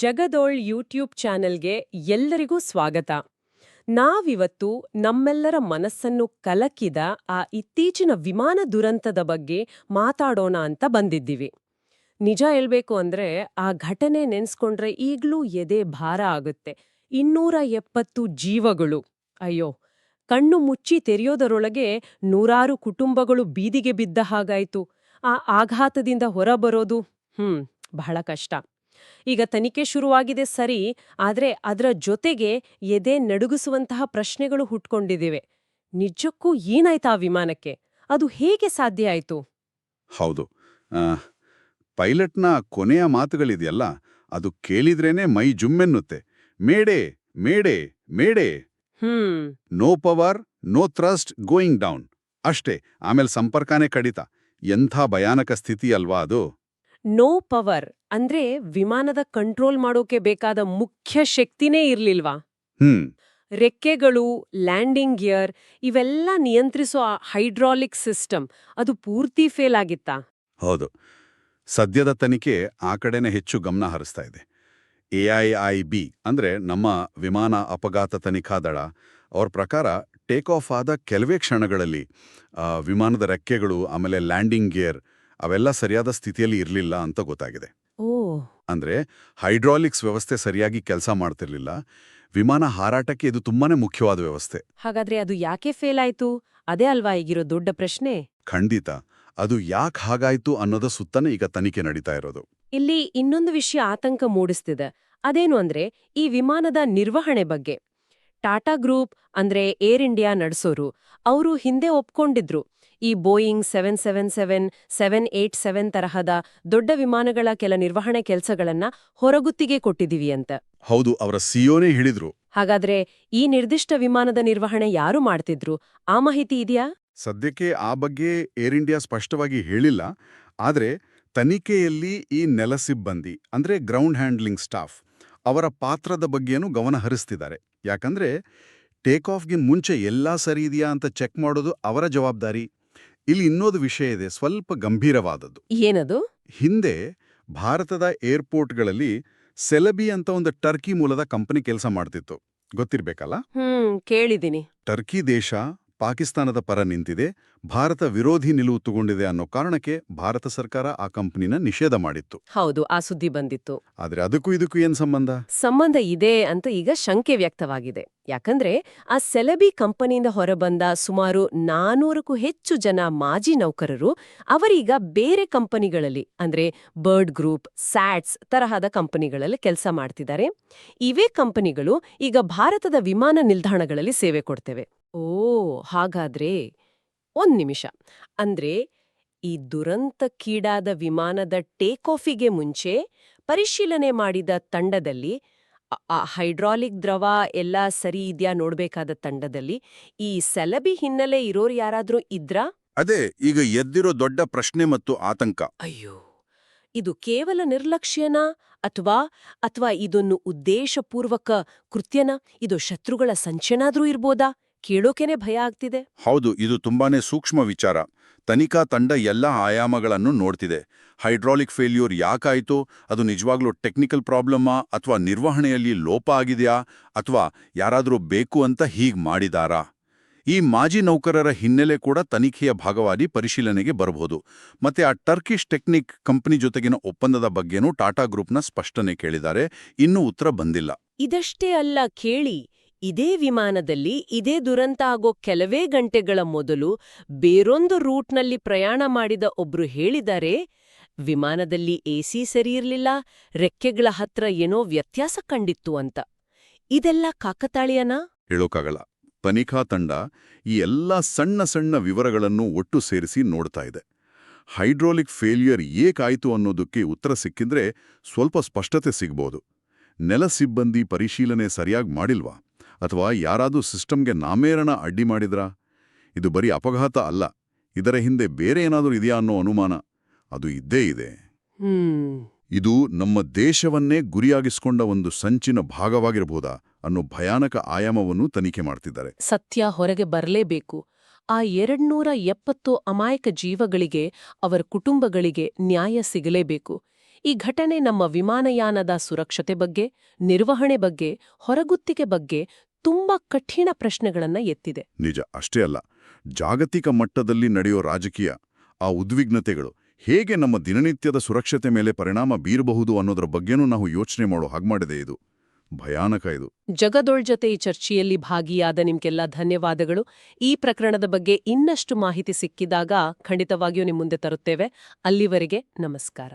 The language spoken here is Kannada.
ಜಗದೋಳ್ ಯೂಟ್ಯೂಬ್ ಚಾನೆಲ್ಗೆ ಎಲ್ಲರಿಗೂ ಸ್ವಾಗತ. ನಾವಿವತ್ತು ನಮ್ಮೆಲ್ಲರ ಮನಸ್ಸನ್ನು ಕಲಕಿದ ಆ ಇತ್ತೀಚಿನ ವಿಮಾನ ದುರಂತದ ಬಗ್ಗೆ ಮಾತಾಡೋಣ ಅಂತ ಬಂದಿದ್ದೀವಿ. ನಿಜ ಹೇಳ್ಬೇಕು ಅಂದ್ರೆ ಆ ಘಟನೆ ನೆನೆಸ್ಕೊಂಡ್ರೆ ಈಗಲೂ ಎದೆ ಭಾರ ಆಗುತ್ತೆ. ಇನ್ನೂರ ಎಪ್ಪತ್ತು ಜೀವಗಳು. ಅಯ್ಯೋ, ಕಣ್ಣು ಮುಚ್ಚಿ ತೆರೆಯೋದರೊಳಗೆ ನೂರಾರು ಕುಟುಂಬಗಳು ಬೀದಿಗೆ ಬಿದ್ದ ಹಾಗಾಯ್ತು. ಆ ಆಘಾತದಿಂದ ಹೊರಬರೋದು, ಹ್ಮ್, ಬಹಳ ಕಷ್ಟ. ಈಗ ತನಿಖೆ ಶುರುವಾಗಿದೆ ಸರಿ ಆದರೆ ಅದರ ಜೊತೆಗೆ ಎದೆ ನಡುಗಿಸುವಂತಹ ಪ್ರಶ್ನೆಗಳು ಹುಟ್ಕೊಂಡಿದಿವೆ. ನಿಜಕ್ಕೂ ಏನಾಯ್ತಾ ಆ ವಿಮಾನಕ್ಕೆ? ಅದು ಹೇಗೆ ಸಾಧ್ಯ ಆಯ್ತು? ಹೌದು. ಪೈಲಟ್ನ ಕೊನೆಯ ಮಾತುಗಳಿದೆಯಲ್ಲ ಅದು ಕೇಳಿದ್ರೇನೆ ಮೈ ಜುಮ್ಮೆನ್ನುತ್ತೆ. Mayday mayday mayday. Hmm. No power no thrust going down. ಅಷ್ಟೇ ಆಮೇಲೆ ಸಂಪರ್ಕನೇ ಕಡಿತ. ಎಂಥ ಭಯಾನಕ ಸ್ಥಿತಿ ಅಲ್ವಾ ಅದು? ನೋ ಪವರ್ ಅಂದ್ರೆ ವಿಮಾನದ ಕಂಟ್ರೋಲ್ ಮಾಡೋಕೆ ಬೇಕಾದ ಮುಖ್ಯ ಶಕ್ತಿನೇ ಇರ್ಲಿಲ್ವಾ? ಹ್ಮ್. ರೆಕ್ಕೆಗಳು ಲ್ಯಾಂಡಿಂಗ್ ಗಿಯರ್ ಇವೆಲ್ಲ ನಿಯಂತ್ರಿಸೋ ಹೈಡ್ರಾಲಿಕ್ ಸಿಸ್ಟಮ್ ಅದು ಪೂರ್ತಿ ಫೇಲ್ ಆಗಿತ್ತಾ? ಹೌದು. ಸದ್ಯದ ತನಿಖೆ ಆ ಕಡೆನೇ ಹೆಚ್ಚು ಗಮನ ಹರಿಸ್ತಾ ಇದೆ. ಎಐಐಬಿ ಅಂದ್ರೆ ನಮ್ಮ ವಿಮಾನ ಅಪಘಾತ ತನಿಖಾ ದಳ ಅವ್ರ ಪ್ರಕಾರ ಟೇಕ್ ಆಫ್ ಆದ ಕೆಲವೇ ಕ್ಷಣಗಳಲ್ಲಿ ವಿಮಾನದ ರೆಕ್ಕೆಗಳು ಆಮೇಲೆ ಲ್ಯಾಂಡಿಂಗ್ ಗೇರ್ ಅವೆಲ್ಲ ಸರಿಯಾದ ಸ್ಥಿತಿಯಲ್ಲಿ ಇರಲಿಲ್ಲ ಅಂತ ಗೊತ್ತಾಗಿದೆ. ಓ. ಅಂದ್ರೆ ಹೈಡ್ರಾಲಿಕ್ಸ್ ವ್ಯವಸ್ಥೆ ಸರಿಯಾಗಿ ಕೆಲಸ ಮಾಡ್ತಿರ್ಲಿಲ್ಲ. ವಿಮಾನ ಹಾರಾಟಕ್ಕೆ ಇದು ತುಂಬಾನೇ ಮುಖ್ಯವಾದ ವ್ಯವಸ್ಥೆ. ಹಾಗಾದ್ರೆ ಅದು ಯಾಕೆ ಫೇಲ್ ಆಯ್ತು? ಅದೇ ಅಲ್ವಾ ಈಗಿರೋ ದೊಡ್ಡ ಪ್ರಶ್ನೆ. ಖಂಡಿತ. ಅದು ಯಾಕೆ ಹಾಗಾಯ್ತು ಅನ್ನೋದ ಸುತ್ತನೇ ಈಗ ತನಿಖೆ ನಡೀತಾ ಇರೋದು. ಇಲ್ಲಿ ಇನ್ನೊಂದು ವಿಷಯ ಆತಂಕ ಮೂಡಿಸ್ತಿದೆ. ಅದೇನು ಅಂದ್ರೆ ಈ ವಿಮಾನದ ನಿರ್ವಹಣೆ ಬಗ್ಗೆ. ಟಾಟಾ ಗ್ರೂಪ್ ಅಂದ್ರೆ ಏರ್ ಇಂಡಿಯಾ ನಡೆಸೋರು. ಅವರು ಹಿಂದೆ ಒಪ್ಕೊಂಡಿದ್ರು. ಈ Boeing seven seven seven seven eight seven ತರಹದ ದೊಡ್ಡ ವಿಮಾನಗಳ ಕೆಲ ನಿರ್ವಹಣೆ ಕೆಲಸಗಳನ್ನ ಹೊರಗುತ್ತಿಗೆ ಕೊಟ್ಟಿದೀವಿ ಅಂತ. ಹೌದು ಅವರ ಸಿಯೋನೇ ಹೇಳಿದ್ರು. ಹಾಗಾದ್ರೆ ಈ ನಿರ್ದಿಷ್ಟ ವಿಮಾನದ ನಿರ್ವಹಣೆ ಯಾರು ಮಾಡ್ತಿದ್ರು? ಆ ಮಾಹಿತಿ ಇದೆಯಾ? ಸದ್ಯಕ್ಕೆ ಆ ಬಗ್ಗೆ ಏರ್ ಇಂಡಿಯಾ ಸ್ಪಷ್ಟವಾಗಿ ಹೇಳಿಲ್ಲ. ಆದರೆ ತನಿಖೆಯಲ್ಲಿ ಈ ನೆಲ ಸಿಬ್ಬಂದಿ ಅಂದ್ರೆ ಗ್ರೌಂಡ್ ಹ್ಯಾಂಡ್ಲಿಂಗ್ ಸ್ಟಾಫ್ ಅವರ ಪಾತ್ರದ ಬಗ್ಗೆನೂ ಗಮನ ಹರಿಸ್ತಿದ್ದಾರೆ. ಯಾಕಂದ್ರೆ ಟೇಕ್ ಆಫ್ಗೆ ಮುಂಚೆ ಎಲ್ಲಾ ಸರಿ ಇದೆಯಾ ಅಂತ ಚೆಕ್ ಮಾಡೋದು ಅವರ ಜವಾಬ್ದಾರಿ. ಇಲ್ಲಿ ಇನ್ನೊಂದು ವಿಷಯ ಇದೆ ಸ್ವಲ್ಪ ಗಂಭೀರವಾದದ್ದು. ಏನದು? ಹಿಂದೆ ಭಾರತದ ಏರ್ಪೋರ್ಟ್ಗಳಲ್ಲಿ ಸೆಲಬಿ ಅಂತ ಒಂದು ಟರ್ಕಿ ಮೂಲದ ಕಂಪನಿ ಕೆಲಸ ಮಾಡ್ತಿತ್ತು. ಗೊತ್ತಿರ್ಬೇಕಲ್ಲ? ಹ್ಮ್ ಕೇಳಿದೀನಿ ಟರ್ಕಿ ದೇಶ ಪಾಕಿಸ್ತಾನದ ಪರ ನಿಂತಿದೆ ಭಾರತ ವಿರೋಧಿ ನಿಲುವು ತಗೊಂಡಿದೆ ಅನ್ನೋ ಕಾರಣಕ್ಕೆ ಭಾರತ ಸರ್ಕಾರ ಆ ಕಂಪನಿನ ನಿಷೇಧ ಮಾಡಿತ್ತು. ಹೌದು ಆ ಸುದ್ದಿ ಬಂದಿತ್ತು. ಆದ್ರೆ ಅದಕ್ಕೂ ಇದಕ್ಕೂ ಏನ್ ಸಂಬಂಧ? ಸಂಬಂಧ ಇದೆ ಅಂತ ಈಗ ಶಂಕೆ ವ್ಯಕ್ತವಾಗಿದೆ. ಯಾಕಂದ್ರೆ ಆ ಸೆಲೆಬಿ ಕಂಪನಿಯಿಂದ ಹೊರಬಂದ ಸುಮಾರು ನಾನೂರಕ್ಕೂ ಹೆಚ್ಚು ಜನ ಮಾಜಿ ನೌಕರರು ಅವರೀಗ ಬೇರೆ ಕಂಪನಿಗಳಲ್ಲಿ ಅಂದ್ರೆ ಬರ್ಡ್ ಗ್ರೂಪ್ ಸ್ಯಾಟ್ಸ್ ತರಹದ ಕಂಪನಿಗಳಲ್ಲಿ ಕೆಲಸ ಮಾಡ್ತಿದ್ದಾರೆ. ಇವೇ ಕಂಪನಿಗಳು ಈಗ ಭಾರತದ ವಿಮಾನ ನಿಲ್ದಾಣಗಳಲ್ಲಿ ಸೇವೆ ಕೊಡ್ತೇವೆ. ಓ ಹಾಗಾದ್ರೆ ಒಂದ್ ನಿಮಿಷ. ಅಂದ್ರೆ ಈ ದುರಂತಕ್ಕೀಡಾದ ವಿಮಾನದ ಟೇಕ್ ಆಫಿಗೆ ಮುಂಚೆ ಪರಿಶೀಲನೆ ಮಾಡಿದ ತಂಡದಲ್ಲಿ ಆ- ಆ ಹೈಡ್ರಾಲಿಕ್ ದ್ರವ ಎಲ್ಲ ಸರಿ ಇದ್ಯಾ ನೋಡ್ಬೇಕಾದ ತಂಡದಲ್ಲಿ ಈ ಸೆಲಬಿ ಹಿನ್ನೆಲೆ ಇರೋರು ಯಾರಾದ್ರೂ ಇದ್ರಾ? ಅದೇ ಈಗ ಎದ್ದಿರೋ ದೊಡ್ಡ ಪ್ರಶ್ನೆ ಮತ್ತು ಆತಂಕ. ಅಯ್ಯೋ ಇದು ಕೇವಲ ನಿರ್ಲಕ್ಷ್ಯನಾ? ಅಥವಾ ಅಥವಾ ಇದೊಂದು ಉದ್ದೇಶಪೂರ್ವಕ ಕೃತ್ಯನ? ಇದು ಶತ್ರುಗಳ ಸಂಚನಾದ್ರೂ ಇರ್ಬೋದಾ? ಕೇಳೋಕೆನೆ ಭಯ ಆಗ್ತಿದೆ. ಹೌದು ಇದು ತುಂಬಾನೇ ಸೂಕ್ಷ್ಮ ವಿಚಾರ. ತನಿಖಾ ತಂಡ ಎಲ್ಲ ಆಯಾಮಗಳನ್ನು ನೋಡ್ತಿದೆ. Hydraulic failure ಯಾಕಾಯಿತು? ಅದು ನಿಜವಾಗ್ಲೂ ಟೆಕ್ನಿಕಲ್ ಪ್ರಾಬ್ಲಮ್ಮಾ? ಅಥವಾ ನಿರ್ವಹಣೆಯಲ್ಲಿ ಲೋಪ ಆಗಿದೆಯಾ? ಅಥವಾ ಯಾರಾದರೂ ಬೇಕು ಅಂತ ಹೀಗ್ ಮಾಡಿದಾರಾ? ಈ ಮಾಜಿ ನೌಕರರ ಹಿನ್ನೆಲೆ ಕೂಡ ತನಿಖೆಯ ಭಾಗವಾಗಿ ಪರಿಶೀಲನೆಗೆ ಬರಬಹುದು. ಮತ್ತೆ ಆ ಟರ್ಕಿಶ್ ಟೆಕ್ನಿಕ್ ಕಂಪನಿ ಜೊತೆಗಿನ ಒಪ್ಪಂದದ ಬಗ್ಗೆನೂ ಟಾಟಾ ಗ್ರೂಪ್ನ ಸ್ಪಷ್ಟನೆ ಕೇಳಿದ್ದಾರೆ. ಇನ್ನೂ ಉತ್ತರ ಬಂದಿಲ್ಲ. ಇದಷ್ಟೇ ಅಲ್ಲ ಕೇಳಿ. ಇದೇ ವಿಮಾನದಲ್ಲಿ ಇದೇ ದುರಂತ ಆಗೋ ಕೆಲವೇ ಗಂಟೆಗಳ ಮೊದಲು ಬೇರೊಂದು ರೂಟ್ನಲ್ಲಿ ಪ್ರಯಾಣ ಮಾಡಿದ ಒಬ್ರು ಹೇಳಿದ್ದಾರೆ, ವಿಮಾನದಲ್ಲಿ ಎಸಿ ಸರಿಯಿರ್ಲಿಲ್ಲ, ರೆಕ್ಕೆಗಳ ಹತ್ರ ಏನೋ ವ್ಯತ್ಯಾಸ ಕಂಡಿತ್ತು ಅಂತ. ಇದೆಲ್ಲ ಕಾಕತಾಳೀಯನ? ಹೇಳೋಕಾಗಲ್ಲ. ತನಿಖಾ ತಂಡ ಈ ಎಲ್ಲ ಸಣ್ಣ ಸಣ್ಣ ವಿವರಗಳನ್ನು ಒಟ್ಟು ಸೇರಿಸಿ ನೋಡ್ತಾ ಇದೆ. ಹೈಡ್ರೋಲಿಕ್ ಫೇಲ್ಯೂರ್ ಏಕಾಯಿತು ಅನ್ನೋದಕ್ಕೆ ಉತ್ತರ ಸಿಕ್ಕಿದ್ರೆ ಸ್ವಲ್ಪ ಸ್ಪಷ್ಟತೆ ಸಿಗ್ಬೋದು. ನೆಲ ಸಿಬ್ಬಂದಿ ಪರಿಶೀಲನೆ ಸರಿಯಾಗಿ ಮಾಡಿಲ್ವಾ? ಅಥವಾ ಯಾರಾದರೂ ಸಿಸ್ಟಮ್ಗೆ ನಾಮೇರಣ ಅಡ್ಡಿ ಮಾಡಿದ್ರಾ? ಇದು ಬರೀ ಅಪಘಾತ ಅಲ್ಲ ಇದರ ಹಿಂದೆ ಬೇರೆ ಏನಾದರೂ ಇದೆಯಾ ಅನ್ನೋ ಅನುಮಾನ ಅದು ಇದ್ದೇ ಇದೆ. ಇದು ನಮ್ಮ ದೇಶವನ್ನೇ ಗುರಿಯಾಗಿಸ್ಕೊಂಡ ಒಂದು ಸಂಚಿನ ಭಾಗವಾಗಿರಬಹುದಾ ಅನ್ನೋ ಭಯಾನಕ ಆಯಾಮವನ್ನು ತನಿಖೆ ಮಾಡ್ತಿದ್ದಾರೆ. ಸತ್ಯ ಹೊರಗೆ ಬರಲೇಬೇಕು. ಆ ಎರಡ್ನೂರ ಎಪ್ಪತ್ತು ಅಮಾಯಕ ಜೀವಗಳಿಗೆ ಅವರ ಕುಟುಂಬಗಳಿಗೆ ನ್ಯಾಯ ಸಿಗಲೇಬೇಕು. ಈ ಘಟನೆ ನಮ್ಮ ವಿಮಾನಯಾನದ ಸುರಕ್ಷತೆ ಬಗ್ಗೆ ನಿರ್ವಹಣೆ ಬಗ್ಗೆ ಹೊರಗುತ್ತಿಗೆ ಬಗ್ಗೆ ತುಂಬಾ ಕಠಿಣ ಪ್ರಶ್ನೆಗಳನ್ನ ಎತ್ತಿದೆ. ನಿಜ ಅಷ್ಟೇ ಅಲ್ಲ. ಜಾಗತಿಕ ಮಟ್ಟದಲ್ಲಿ ನಡೆಯೋ ರಾಜಕೀಯ ಆ ಉದ್ವಿಗ್ನತೆಗಳು ಹೇಗೆ ನಮ್ಮ ದಿನನಿತ್ಯದ ಸುರಕ್ಷತೆ ಮೇಲೆ ಪರಿಣಾಮ ಬೀರಬಹುದು ಅನ್ನೋದ್ರ ಬಗ್ಗೆನೂ ನಾವು ಯೋಚನೆ ಮಾಡೋ ಹಾಗೆ ಮಾಡಿದೆ ಇದು. ಭಯಾನಕ ಇದು. ಜಗದೊಳ್ ಜೊತೆ ಈ ಚರ್ಚೆಯಲ್ಲಿ ಭಾಗಿಯಾದ ನಿಮ್ಗೆಲ್ಲ ಧನ್ಯವಾದಗಳು. ಈ ಪ್ರಕರಣದ ಬಗ್ಗೆ ಇನ್ನಷ್ಟು ಮಾಹಿತಿ ಸಿಕ್ಕಿದಾಗ ಖಂಡಿತವಾಗಿಯೂ ನಿಮ್ಮ ಮುಂದೆ ತರುತ್ತೇವೆ. ಅಲ್ಲಿವರೆಗೆ ನಮಸ್ಕಾರ.